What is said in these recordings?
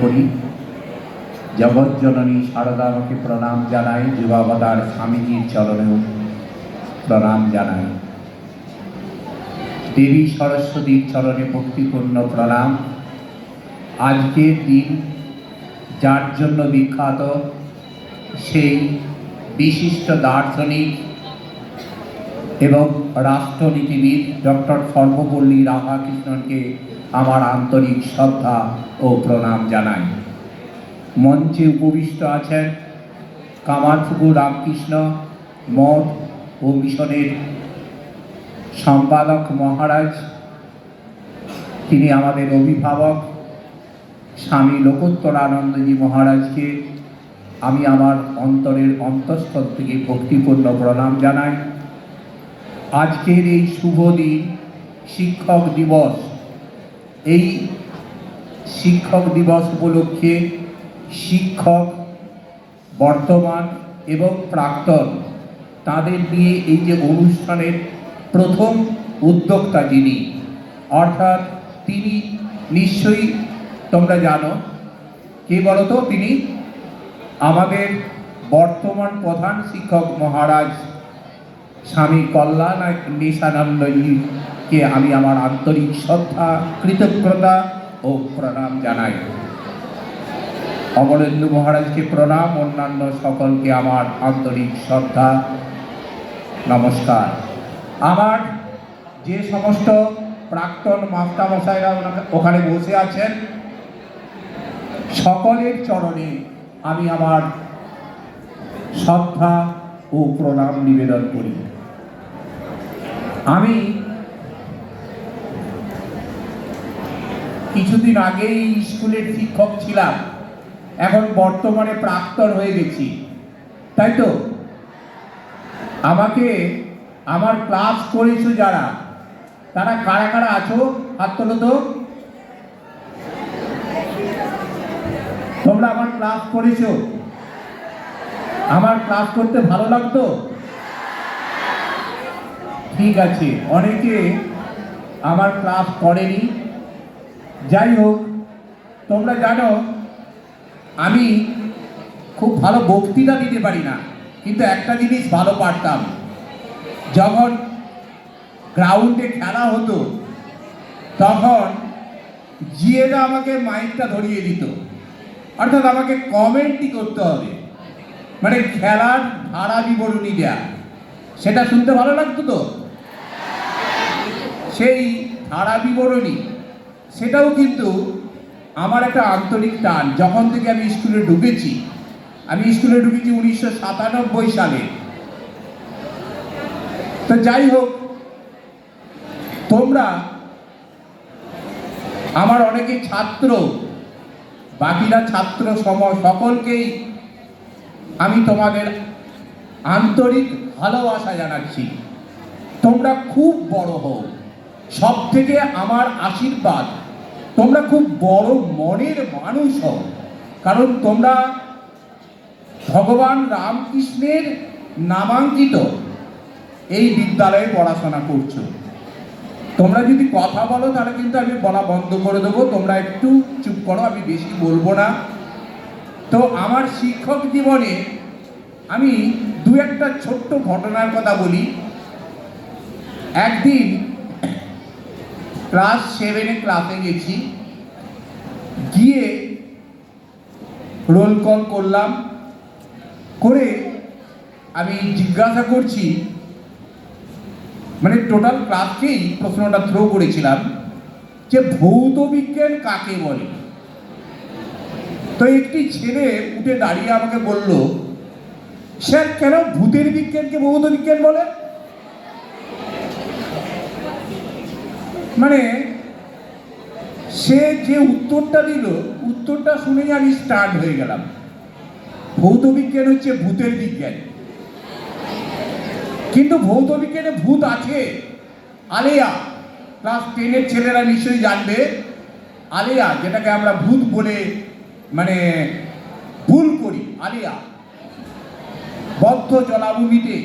করি জগৎ জননী সারদা প্রণাম জানাই যুবাবতার স্বামীজির চরণেও প্রণাম জানাই দেবী সরস্বতীর চরণে ভক্তিপূর্ণ প্রণাম। আজকের দিন যার জন্য বিখ্যাত, সেই বিশিষ্ট দার্শনিক এবং রাষ্ট্রনীতিবিদ ডক্টর সর্বপল্লী রাধাকৃষ্ণনকে আমার আন্তরিক শ্রদ্ধা ও প্রণাম জানাই। মঞ্চে উপবিষ্ট আছেন কামারপুকুর রামকৃষ্ণ মঠ ও মিশনের সম্পাদক মহারাজ। তিনি আমাদের অভিভাবক, স্বামী লোকোত্তরানন্দজি মহারাজকে আমি আমার অন্তরের অন্তঃস্থল থেকে ভক্তিপূর্ণ প্রণাম জানাই। আজকের এই শুভ দিন শিক্ষক দিবস। এই শিক্ষক দিবস উপলক্ষে শিক্ষক, বর্তমান এবং প্রাক্তন তাদের নিয়ে এই যে অনুষ্ঠানের প্রথম উদ্যোক্তা যিনি, অর্থাৎ তিনি নিশ্চয়ই তোমরা জানো, কে বলতো? তিনি আমাদের বর্তমান প্রধান শিক্ষক মহারাজ স্বামী কল্যাণ নিশানন্দজিকে আমি আমার আন্তরিক শ্রদ্ধা, কৃতজ্ঞতা ও প্রণাম জানাই। অমরেন্দু মহারাজকে প্রণাম, অন্যান্য সকলকে আমার আন্তরিক শ্রদ্ধা, নমস্কার। আমার যে সমস্ত প্রাক্তন মাস্টারমশাইরা ওনা- ওখানে বসে আছেন, সকলের চরণে আমি আমার শ্রদ্ধা ও প্রণাম নিবেদন করি। আমি কিছুদিন আগেই স্কুলের শিক্ষক ছিলাম। এখন বর্তমানে প্রাক্তন হয়ে গেছি। তাই তো? আমাকে, আমার ক্লাস করেছ যারা, তারা কারা কারা আছো? হাত তোলো তো। তোমরা আমার ক্লাস করেছ। আমার ক্লাস করতে ভালো লাগতো? ঠিক আছে, অনেকে আমার ক্লাস করেনি। যাই হোক তোমরা জানো, আমি খুব ভালো বক্তৃতা দিতে পারি না, কিন্তু একটা জিনিস ভালো পারতাম। যখন গ্রাউন্ডে খেলা হতো, তখন জিয়েরা আমাকে মাইকটা ধরিয়ে দিত। অর্থাৎ আমাকে কমেন্টই করতে হবে। মানে খেলার ধারা বিবরণী দেয়া। সেটা শুনতে ভালো লাগতো তো? সেই ধারা বিবরণী সেটাও কিন্তু আমার একটা আন্তরিক টান। যখন থেকে আমি স্কুলে ঢুকেছি, আমি স্কুলে ঢুকেছি উনিশশো সাতানব্বই সালে। তো যাই হোক, তোমরা, আমার অনেকে ছাত্র, বাকিরা ছাত্র সম, সকলকেই আমি তোমাদের আন্তরিক ভালোবাসা জানাচ্ছি। তোমরা খুব বড় হও। সব থেকে আমার আশীর্বাদ, তোমরা খুব বড় মনের মানুষ হও। কারণ তোমরা ভগবান রামকৃষ্ণের নামাঙ্কিত এই বিদ্যালয়ে পড়াশোনা করছ। তোমরা যদি কথা বলো, তাহলে কিন্তু আমি বলা বন্ধ করে দেবো। তোমরা একটু চুপ করো, আমি বেশি বলব না। তো আমার শিক্ষক জীবনে আমি দু একটা ছোট্ট ঘটনার কথা বলি। একদিন ক্লাস সেভেনে ক্লাসে গেছি। গিয়ে রোল কল করলাম। করে আমি জিজ্ঞাসা করছি মানে টোটাল ক্লাসকেই প্রশ্নটা থ্রো করেছিলাম, যে ভৌত বিজ্ঞান কাকে বলে? তো একটি ছেলে উঠে দাঁড়িয়ে আমাকে বলল, স্যার, কেন ভূতের বিজ্ঞানকে ভৌত বিজ্ঞান বলে? মানে সে যে উত্তরটা দিল, উত্তরটা শুনেই আমি স্টার্ট হয়ে গেলাম। ভৌত বিজ্ঞান হচ্ছে ভূতের বিজ্ঞান। কিন্তু ভৌত বিজ্ঞানে ভূত আছে। আলেয়া ক্লাস টেনের ছেলেরা নিশ্চয়ই জানবে। আলেয়া, যেটাকে আমরা ভূত বলে মানে ভুল করি। আলেয়া, বদ্ধ জলাভূমিতে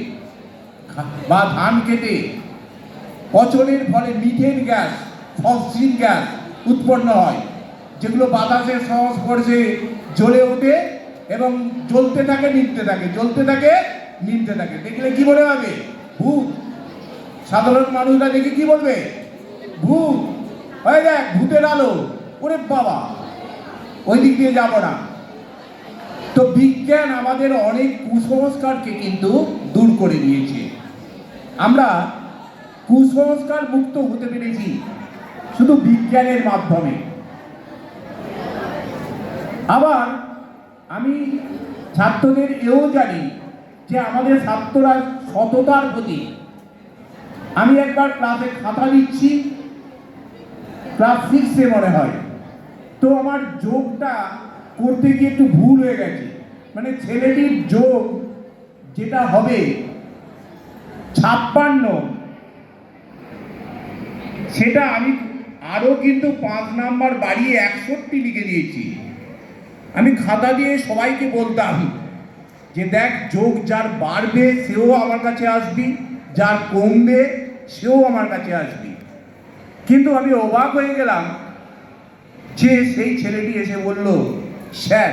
বা ধান কেটে পচনের ফলে মিথেন গ্যাস ফসিন গ্যাস উৎপন্ন হয়, যেগুলো বাতাসের সংস্পর্শে জ্বলে ওঠে এবং জ্বলতে থাকে নিমতে থাকে, জ্বলতে থাকে নিমতে থাকে। দেখলে কি মনে হবে ভূত। সাধারণ মানুষরা দেখে কি বলবে? ভূত। ওই দেখ, ভূতের আলো। ওরে বাবা। ওই দিক দিয়ে যাব না। তো বিজ্ঞান আমাদের অনেক কুসংস্কারকে কিন্তু দূর করে দিয়েছে। আমরা কুসংস্কার মুক্ত হতে পেরেছি শুধু বিজ্ঞানের মাধ্যমে। আবার আমি ছাত্রদের এও জানি যে আমাদের ছাত্ররা সততার প্রতি। আমি একবার ক্লাসে খাতা দিচ্ছি ক্লাস সিক্সে মনে হয়। তো আমার যোগটা করতে গিয়ে একটু ভুল হয়ে গেছে। মানে ছেলেটির যোগ যেটা হবে ছাপ্পান্ন সেটা আমি আরও কিন্তু পাঁচ নাম্বার বাড়িয়ে একষট্টি লিখে দিয়েছি। আমি খাতা দিয়ে সবাইকে বলতাম যে দেখ, যোগ যার বাড়বে, সেও আমার কাছে আসবি, যার কমবে, সেও আমার কাছে আসবি। কিন্তু আমি অবাক হয়ে গেলাম যে সেই ছেলেটি এসে বলল, স্যার,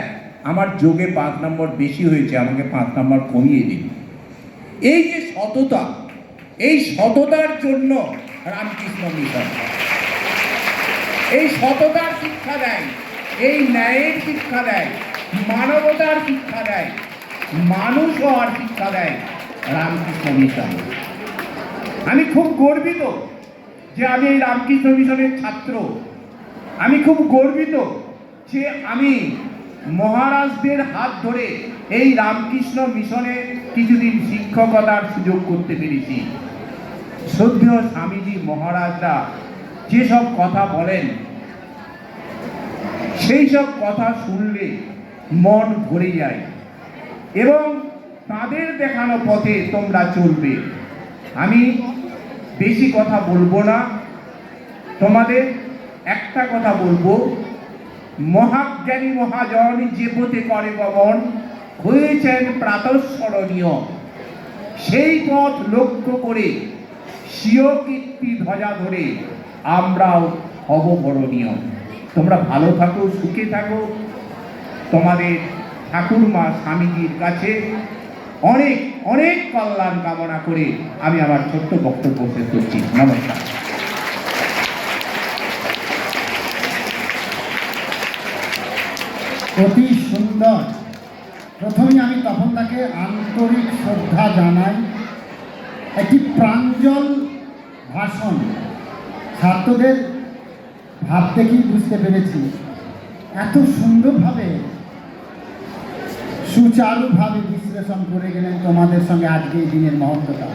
আমার যোগে পাঁচ নম্বর বেশি হয়েছে, আমাকে পাঁচ নম্বর কমিয়ে দিন। এই যে সততা, এই সততার জন্য রামকৃষ্ণ মিশন এই সততার শিক্ষা দেয়, এই ন্যায়ের শিক্ষা দেয়, মানবতার শিক্ষা দেয় মানুষ হওয়ার শিক্ষা দেয় রামকৃষ্ণ মিশন আমি খুব গর্বিত যে আমি এই রামকৃষ্ণ মিশনের ছাত্র। আমি খুব গর্বিত যে আমি মহারাজদের হাত ধরে এই রামকৃষ্ণ মিশনে কিছুদিন শিক্ষকতার সুযোগ করতে পেরেছি। শ্রদ্ধেয় স্বামীজি মহারাজরা যেসব কথা বলেন সেই সব কথা শুনলে মন ভরে যায় এবং তাদের দেখানো পথে তোমরা চলবে। আমি বেশি কথা বলব না, তোমাদের একটা কথা বলব। মহাজ্ঞানী মহাজন যে পথে করে গমন হয়েছেন প্রাতঃস্মরণীয়। সেই পথ লক্ষ্য করে স্বীয় কীর্তি ধ্বজা ধরে আমরাও অববরণীয়। তোমরা ভালো থাকো, সুখে থাকো। তোমাদের ঠাকুরমা স্বামীজির কাছে অনেক অনেক কল্যাণ কামনা করে আমি আমার ছোট্ট বক্তব্য শেষ করছি। নমস্কার। অতি সুন্দর। প্রথমে আমি তখন তাকে আন্তরিক শ্রদ্ধা জানাই। একটি প্রাঞ্জল ভাষণ। ছাত্রদের ভাব কি বুঝতে পেরেছি? এত সুন্দরভাবে, সুচারুভাবে বিশ্লেষণ করে গেলেন তোমাদের সঙ্গে আজকে এই দিনের মহত্বতা